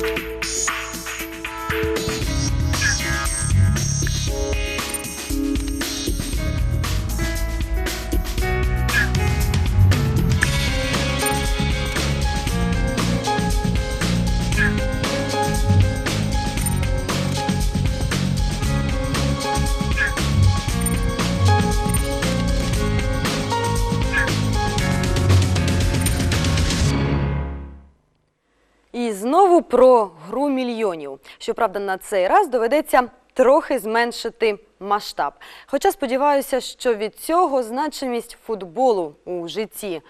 І Щоправда, на цей раз доведеться трохи зменшити масштаб. Хоча сподіваюся, що від цього значимість футболу у житті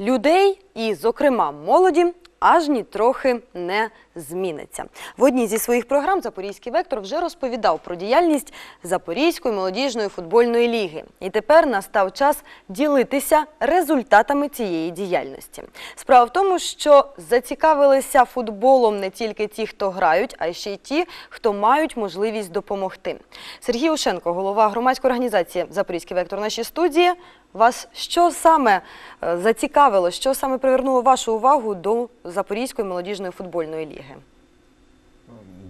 людей і, зокрема, молоді. Аж ні трохи не зміниться. В одній зі своїх програм Запорізький вектор вже розповідав про діяльність Запорізької молодіжної футбольної ліги. І тепер настав час ділитися результатами цієї діяльності. Справа в тому, що зацікавилися футболом не тільки ті, хто грають, а ще й ті, хто мають можливість допомогти. Сергій Ушенко, голова громадської організації Запорізький вектор нашій студії. Вас що саме е, зацікавило, що саме привернуло вашу увагу до Запорізької молодіжної футбольної ліги?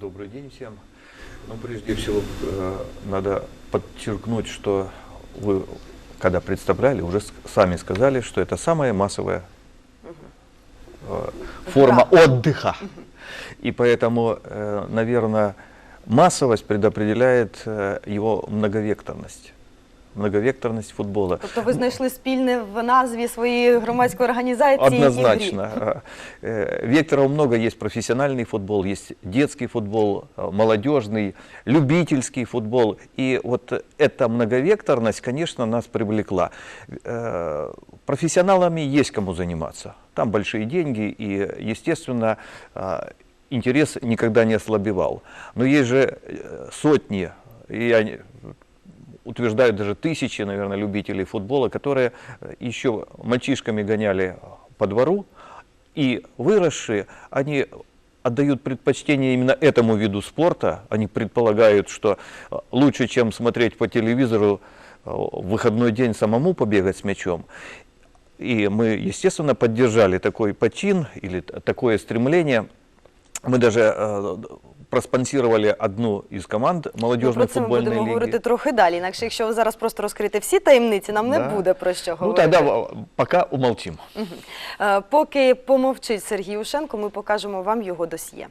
Добрый день всем. Ну, прежде всего, э, надо подчеркнуть, что вы, когда представляли, уже с- сами сказали, что это самая массовая э, форма отдыха. И поэтому, наверное, массовость предопределяет э, его многовекторность. Многовекторность футбола. Тобто ви знайшли спільне в назві своєї громадської організації і в грі? Однозначно. А, э, Векторов много. Есть профессиональный футбол, есть детский футбол, э, молодежный, любительский футбол. И вот эта многовекторность, конечно, нас привлекла. Э, Профессионалами есть кому заниматься. Там большие деньги и, естественно, а, интерес никогда не ослабевал. Но есть же э, сотни, и они утверждают даже тысячи, наверное, любителей футбола, которые э, еще мальчишками гоняли по двору, и выросшие, они отдают предпочтение именно этому виду спорта. Они предполагают, что э, лучше, чем смотреть по телевизору э, в выходной день самому побегать с мячом. И мы, естественно, поддержали такой почин или такое стремление. Мы даже проспонсировали одну із команд про молодежной це ми будемо лиги. говорити трохи далі. Інакше, якщо ви зараз просто розкрити всі таємниці, нам не буде про що Ну говорити. Ну, тоді пока умовчимо. Е, Поки помовчить Сергій Ушенко, ми покажемо вам його досьє.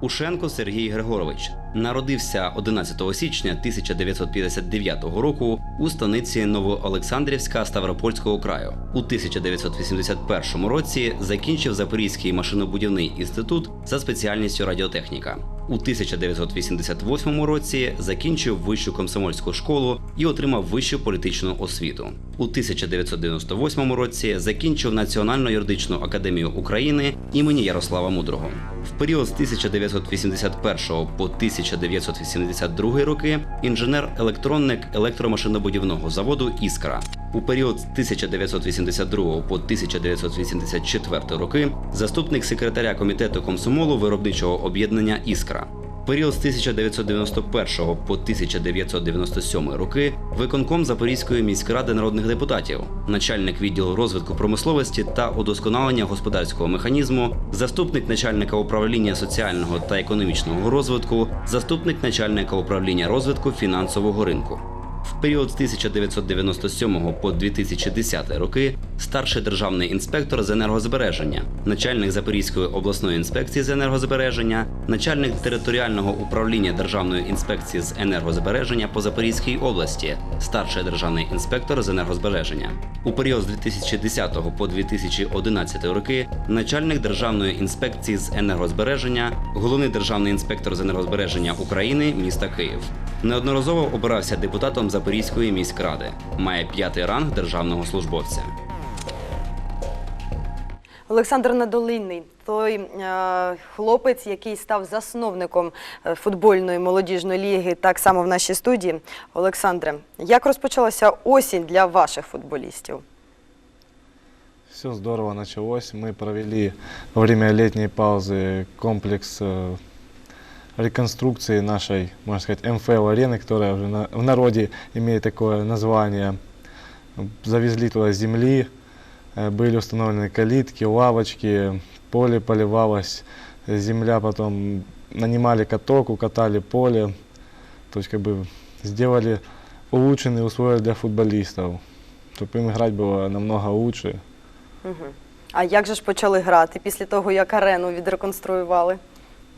Ушенко Сергій Григорович народився 11 січня 1959 року у станиці Новоолександрівська Ставропольського краю. У 1981 році закінчив Запорізький машинобудівний інститут за спеціальністю радіотехніка. У 1988 році закінчив вищу комсомольську школу і отримав вищу політичну освіту. У 1998 році закінчив Національну юридичну академію України імені Ярослава Мудрого. В період з 1981 по 1982 роки інженер-електронник електромашинобудівного заводу Іскра. У період з 1982 по 1984 роки заступник секретаря комітету комсомолу виробничого об'єднання Іскра. Період з 1991 по 1997 роки виконком Запорізької міськради народних депутатів, начальник відділу розвитку промисловості та удосконалення господарського механізму, заступник начальника управління соціального та економічного розвитку, заступник начальника управління розвитку фінансового ринку. В період з 1997 по 2010 роки старший державний інспектор з енергозбереження, начальник Запорізької обласної інспекції з енергозбереження, начальник територіального управління Державної інспекції з енергозбереження по Запорізькій області, старший державний інспектор з енергозбереження. У період з 2010 по 2011 роки начальник Державної інспекції з енергозбереження, головний державний інспектор з енергозбереження України міста Київ. Неодноразово обирався депутатом Запорізької міськради. Має п'ятий ранг державного службовця. Олександр Надолинний, той е, хлопець, який став засновником е, футбольної молодіжної ліги, так само в нашій студії. Олександре, як розпочалася осінь для ваших футболістів? Все здорово началось. Мы провели во время летней паузы комплекс э, реконструкции нашей, можно сказать, МФЛ-арены, которая уже на- в народе имеет такое название. Завезли туда земли, Э, Были установлены калитки, лавочки, поле поливалось, земля потом нанимали каток, укатали поле. То есть как бы сделали улучшенные условия для футболистов, чтобы им играть было намного лучше. Угу. А як же ж почали грати після того, як арену відреконструювали?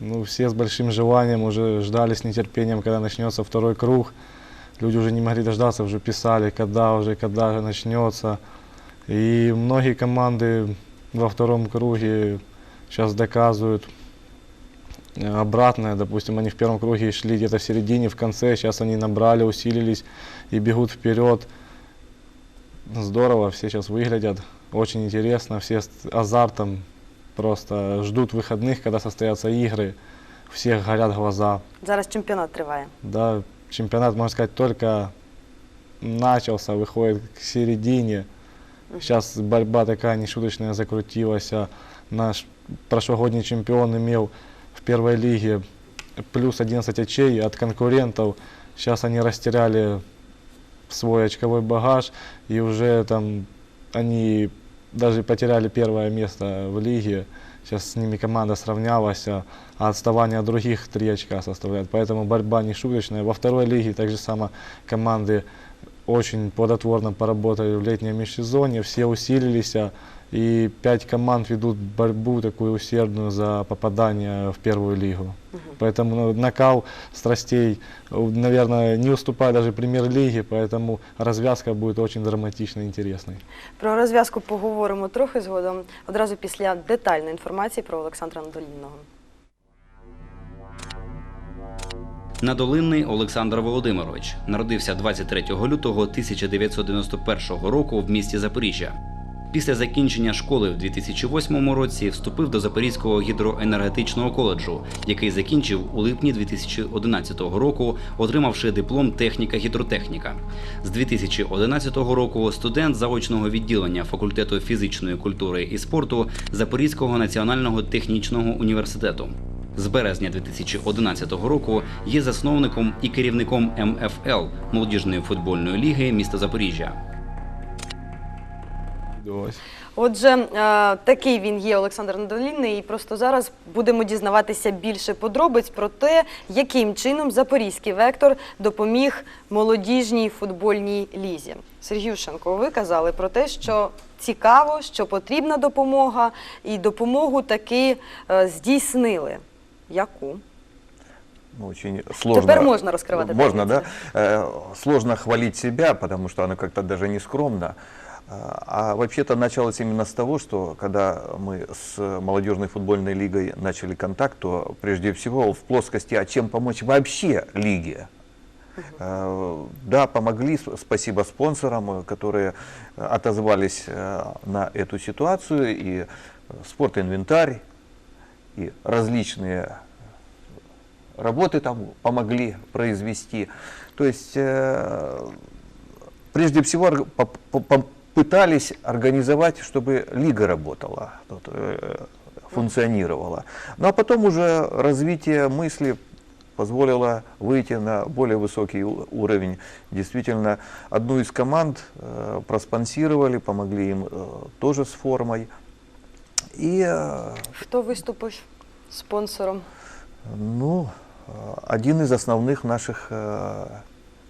Ну, все с большим желанием уже ждали с нетерпением, когда начнется второй круг. Люди уже не могли дождаться, уже писали, когда уже, когда же начнется. И многие команды во втором круге сейчас доказывают э, обратное. Допустим, они в первом круге шли где-то в середине, в конце, сейчас они набрали, усилились и бегут вперед. Здорово, все сейчас выглядят, очень интересно, все с азартом просто ждут выходных, когда состоятся игры, у всех горят глаза. Зараз чемпіонат триває. Да, чемпионат, можно сказать, только начался, выходит к середине. Сейчас борьба такая нешуточная закрутилась. Наш прошлогодний чемпион имел в первой лиге плюс 11 очей от конкурентов. Сейчас они растеряли свой очковой багаж и уже там они даже потеряли первое место в лиге. Сейчас с ними команда сравнялась, а отставание от других три очка составляет. Поэтому борьба не шуточная. Во второй лиге так же само команды очень плодотворно поработали в летнем межсезонье, все усилились, и пять команд ведут борьбу такую усердную за попадание в первую лигу. Поэтому ну, накал страстей, наверное, не уступает даже премьер-лиге, поэтому развязка будет очень драматичной и интересной. Про розв'язку поговоримо трохи згодом, одразу після детальної інформації про Олександра Надолінного. Надолинний Олександр Володимирович народився 23 лютого 1991 року в місті Запоріжжя. Після закінчення школи в 2008 році вступив до Запорізького гідроенергетичного коледжу, який закінчив у липні 2011 року, отримавши диплом техніка гідротехніка. З 2011 року студент заочного відділення факультету фізичної культури і спорту Запорізького національного технічного університету. З березня 2011 року є засновником і керівником МФЛ молодіжної футбольної ліги міста Запоріжжя. Ось. Отже, е, такий він є Олександр Надолінний, і просто зараз будемо дізнаватися більше подробиць про те, яким чином запорізький вектор допоміг молодіжній футбольній лізі. Сергій Ющенко, ви казали про те, що цікаво, що потрібна допомога, і допомогу таки е, здійснили. Яку? Ну, очень сложно. Теперь можно раскрывать Можно, да? таблицы. Э, Сложно хвалить себя, потому что оно как-то даже не скромно. А а вообще-то началось именно с того, что когда мы с молодежной футбольной лигой начали контакт, то прежде всего в плоскости, а чем помочь вообще лиге. Э, Да, помогли, спасибо спонсорам, которые отозвались э, на эту ситуацию, и спортинвентарь, и различные работы там помогли произвести. То есть э, прежде всего попытались организовать, чтобы лига работала, э, функционировала. Ну а потом уже развитие мысли позволило выйти на более высокий уровень. Действительно, одну из команд э, проспонсировали, помогли им э, тоже с формой. И Хто виступив спонсором? ну, один из основных наших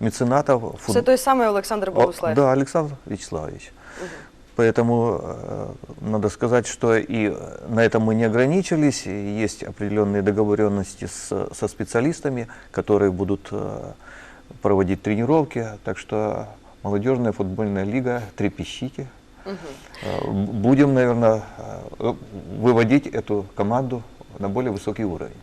меценатов. фут- Це той самий Олександр О, Богуслав. Да, Александр Вячеславович. Поэтому э, надо сказать, что и на этом мы не ограничились. Есть определенные договоренности с, со специалистами, которые будут э, проводить тренировки. Так что молодежная футбольная лига, трепещите. Б- Будем, наверное, выводить эту команду на более высокий уровень.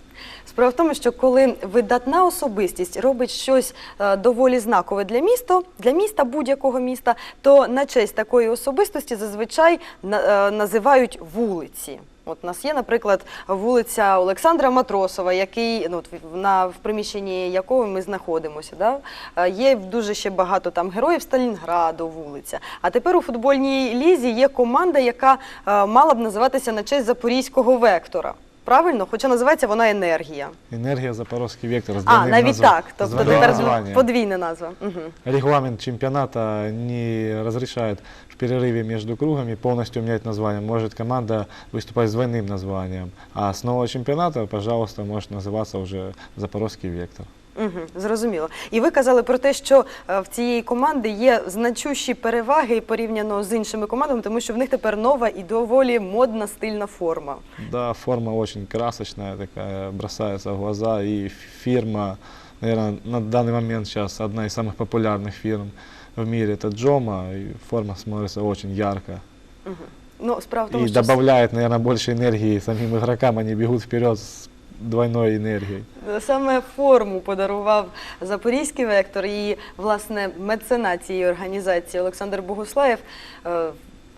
Справа в тому, що коли видатна особистість робить щось е, доволі знакове для міста, для міста будь-якого міста, то на честь такої особистості зазвичай е, називають вулиці. От у нас є, наприклад, вулиця Олександра Матросова, який ну на в приміщенні якого ми знаходимося. Да? Е, Є дуже ще багато там героїв Сталінграду, вулиця. А тепер у футбольній лізі є команда, яка мала б називатися на честь запорізького вектора правильно? Хоча називається вона енергія. Энергия Запорожский вектор. с А, двойным навіть назва- так. с Тобто двойным тепер названием. подвійна назва. Угу. Регламент чемпионата не разрешает в перерыве между кругами полностью менять название. Может команда выступать с двойным названием. А с нового чемпионата, пожалуйста, может называться уже Запорожский вектор. Угу, зрозуміло. І ви казали про те, що е, в цієї команди є значущі переваги порівняно з іншими командами, тому що в них тепер нова і доволі модна стильна форма. Да, форма очень красочная такая, бросается в глаза. И фирма, наверное, на данный момент сейчас одна из самых популярных фирм в мире, это Джома. И форма смотрится очень ярко. Угу. Ну, справа в тому, И що добавляет, наверное, больше энергии самим игрокам. Они бегут вперед с двойной енергії. Саме форму подарував Запорізький вектор і, власне, меценат цієї організації Олександр Богуслаєв е,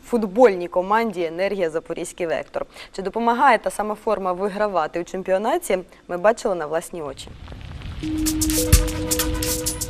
футбольній команді Енергія Запорізький вектор. Чи допомагає та сама форма вигравати у чемпіонаті? Ми бачили на власні очі.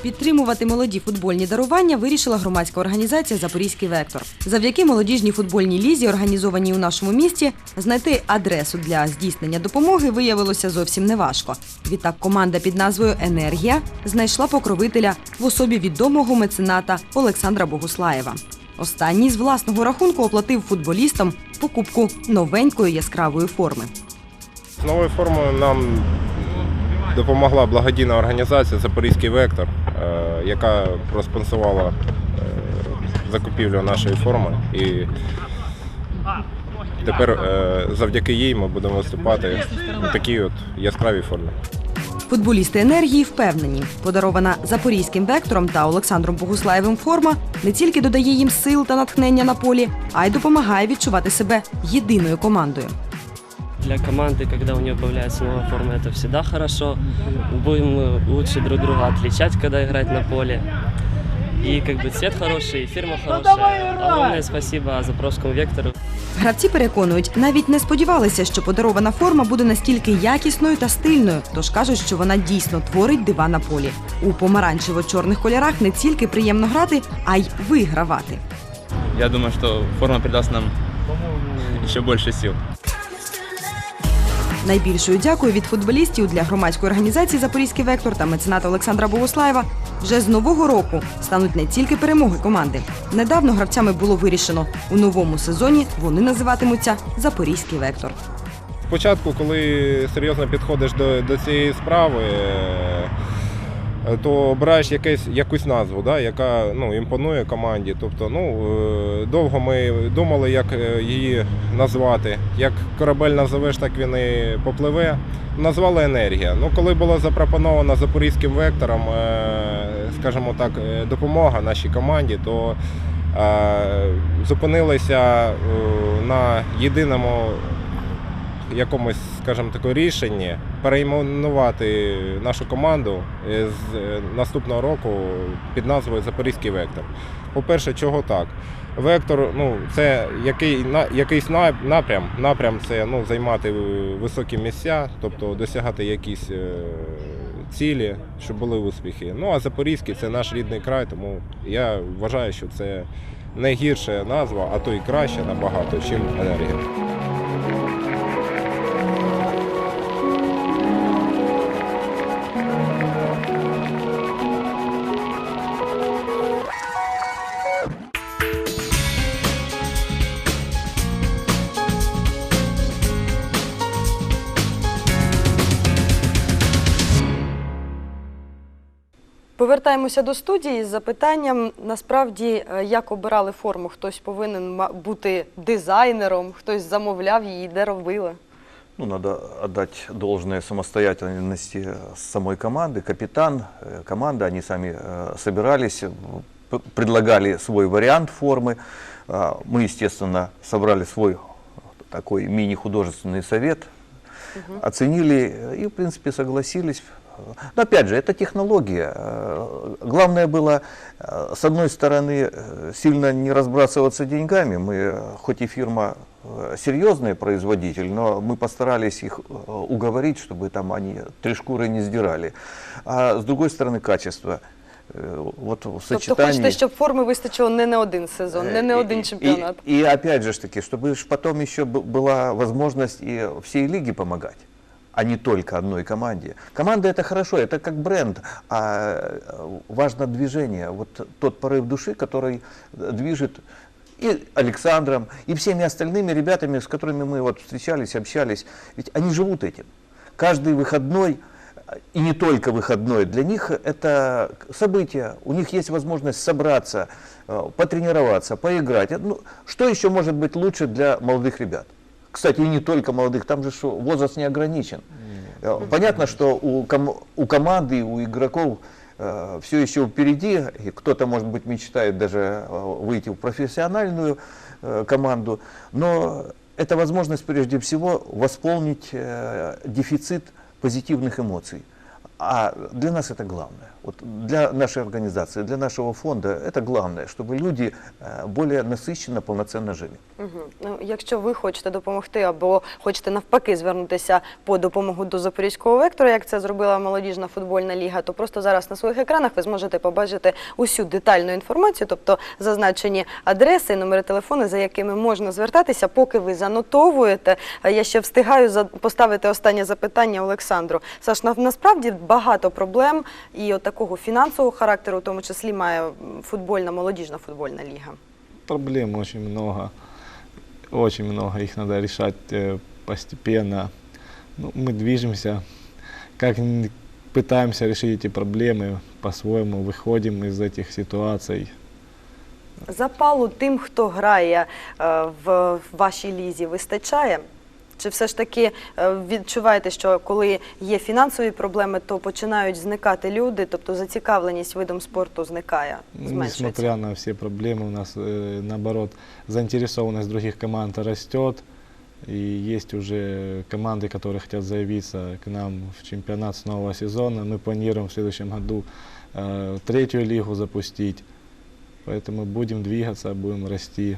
Підтримувати молоді футбольні дарування вирішила громадська організація Запорізький вектор. Завдяки молодіжній футбольній лізі, організованій у нашому місті, знайти адресу для здійснення допомоги виявилося зовсім неважко. Відтак команда під назвою Енергія знайшла покровителя в особі відомого мецената Олександра Богуслаєва. Останній з власного рахунку оплатив футболістам покупку новенької яскравої форми. З новою формою нам допомогла благодійна організація Запорізький вектор, яка проспонсувала е, закупівлю нашої форми. І тепер е, завдяки їй ми будемо виступати у такій от яскравій формі. Футболісти енергії впевнені, подарована запорізьким вектором та Олександром Богуслаєвим форма не тільки додає їм сил та натхнення на полі, а й допомагає відчувати себе єдиною командою. Для команды, когда у нее появляется новая форма, это всегда хорошо. Будем э, лучше друг друга отличать, когда играть на поле. И как бы цвет хороший, и фирма хорошая. Огромное спасибо Запорожскому вектору. Гравці переконують, навіть не сподівалися, що подарована форма буде настільки якісною та стильною, тож кажуть, що вона дійсно творить дива на полі. У помаранчево-чорних кольорах не тільки приємно грати, а й вигравати. Я думаю, что форма придаст нам еще больше сил. Найбільшою дякую від футболістів для громадської організації Запорізький вектор та мецената Олександра Богослаєва вже з нового року стануть не тільки перемоги команди. Недавно гравцями було вирішено у новому сезоні вони називатимуться Запорізький вектор. Спочатку, коли серйозно підходиш до, до цієї справи, е, то обираєш якесь, якусь назву, да, яка ну, імпонує команді. Тобто, ну, е, довго ми думали, як е, її назвати. Як корабель назовеш, так він і попливе. Назвали енергія. Ну, коли була запропонована запорізьким вектором, е, скажімо так, е, допомога нашій команді, то е, зупинилися е, на єдиному якомусь, скажімо таке, рішенні перейменувати нашу команду е, з е, наступного року під назвою Запорізький вектор. По-перше, чого так? Вектор ну, це який, на- якийсь напрям. Напрям це ну, займати високі місця, тобто досягати якісь е, цілі, щоб були успіхи. Ну а Запорізький це наш рідний край, тому я вважаю, що це не гірша назва, а то і краще набагато, чим енергія. Повертаємося до студії з запитанням. Насправді, е, як обирали форму? Хтось повинен ма- бути дизайнером, хтось замовляв її, де робили. Ну, надо отдать должное самостоятельности э, самой команды. Капитан, э, команда, они сами э, собирались, э, п- предлагали свой вариант формы. А, Мы, естественно, собрали свой такой мини-художественный совет, оценили э, и, в принципе, согласились. Но опять же, это технология. Э, Главное было, э, с одной стороны, э, сильно не разбрасываться деньгами. Мы, хоть и фирма серьезный производитель, но мы постарались их уговорить, чтобы там они три шкуры не сдирали. А с другой стороны, качество. вот в Тобто сочетании... хочете, щоб форми вистачило не на один сезон, не на один и- чемпіонат. И, и опять же таки, чтобы потом еще была возможность и всей лиге помогать, а не только одной команде. Команда это хорошо, это как бренд, а э, важно движение, вот тот порыв души, который э, движет и Александром, и всеми остальными ребятами, с которыми мы вот встречались, общались, ведь они живут этим. Каждый выходной э, и не только выходной, для них это событие, у них есть возможность собраться, потренироваться, поиграть. Ну, что еще может быть лучше для молодых ребят? Кстати, и не только молодых, там же возраст не ограничен. Э, Понятно, что у, ком- у команды, у игроков все еще впереди, и кто-то, может быть, мечтает даже э, выйти в профессиональную э, команду, но это возможность прежде всего восполнить э, дефицит позитивных эмоций. А для нас это главное. Вот для нашей организации, для нашего фонда это главное, чтобы люди э, более насыщенно, полноценно жили. Угу. Ну, якщо ви хочете допомогти або хочете навпаки звернутися по допомогу до запорізького вектора, як це зробила молодіжна футбольна ліга, то просто зараз на своїх екранах ви зможете побачити усю детальну інформацію, тобто зазначені адреси, номери телефону, за якими можна звертатися. Поки ви занотовуєте, е, я ще встигаю за- поставити останнє запитання Олександру. Саш, на- насправді багато проблем і от такого фінансового характеру, в тому числі має м, футбольна молодіжна футбольна ліга. Проблем очень много. Очень много. Их надо решать э, постепенно. Ну, мы движемся. Как ни пытаемся решить эти проблемы по-своему, выходим из этих ситуаций. Запалу тим, хто грає е, в вашій лізі, вистачає? Чи все ж таки е, відчуваєте, що коли є фінансові проблеми, то починають зникати люди, тобто зацікавленість видом спорту зникає, зменшується? Несмотря на все проблемы, у нас, э, наоборот, заинтересованность других команд растет. И есть уже команды, которые хотят заявиться к нам в чемпионат с нового сезона. Мы планируем в следующем году э, третью лигу запустить. Поэтому будем двигаться, будем расти.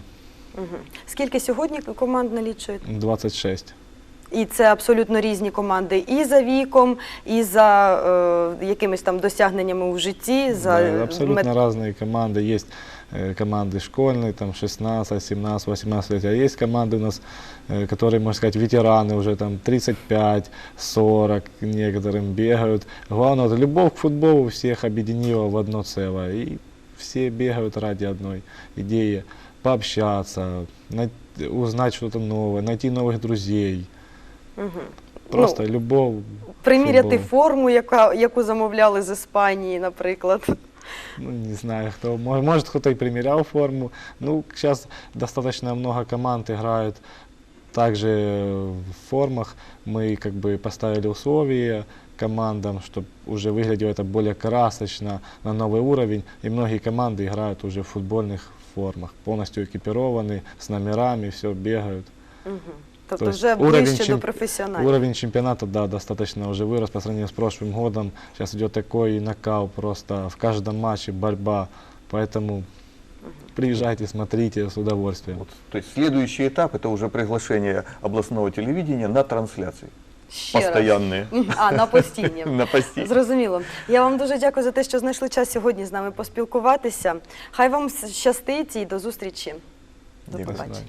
Мгм. Скільки сьогодні команд налічуєте? 26. І це абсолютно різні команди і за віком, і за е, якимись там досягненнями у житті, за Да, абсолютно мет- разные команды. Есть э, команды школьные, там 16, 17, 18 лет. А есть команды у нас, э, которые, можно сказать, ветераны уже там 35, 40 некоторым бегают. Главное, вот любовь к футболу всех объединила в одно целое. И все бегают ради одной идеи пообщаться, най- узнать что-то новое, найти новых друзей. Мгм. Просто любовь. к приміряти футболу. форму, яка, яку замовляли з Іспанії, наприклад. Ну, не знаю, кто. мо- Может, кто-то и примерял форму. Ну, сейчас достаточно много команд играют также в формах. Мы как бы поставили условия командам, чтобы уже выглядело это более красочно, на новый уровень. И многие команды играют уже в футбольных формах, полностью экипированы, с номерами, все бегают. Мгм. Тобто То есть вже уровень ближче до професіоналів. Уровень чемпионата, да, достаточно уже вырос по сравнению с прошлым годом. Сейчас идет такой накал просто в каждом матче борьба. Поэтому приезжайте, смотрите с удовольствием. Вот, то есть следующий этап это уже приглашение областного телевидения на трансляции. Ще раз. А, на постійні. На постійні. Зрозуміло. Я вам дуже дякую за те, що знайшли час сьогодні з нами поспілкуватися. Хай вам щастить і до зустрічі. До Дякую. побачення.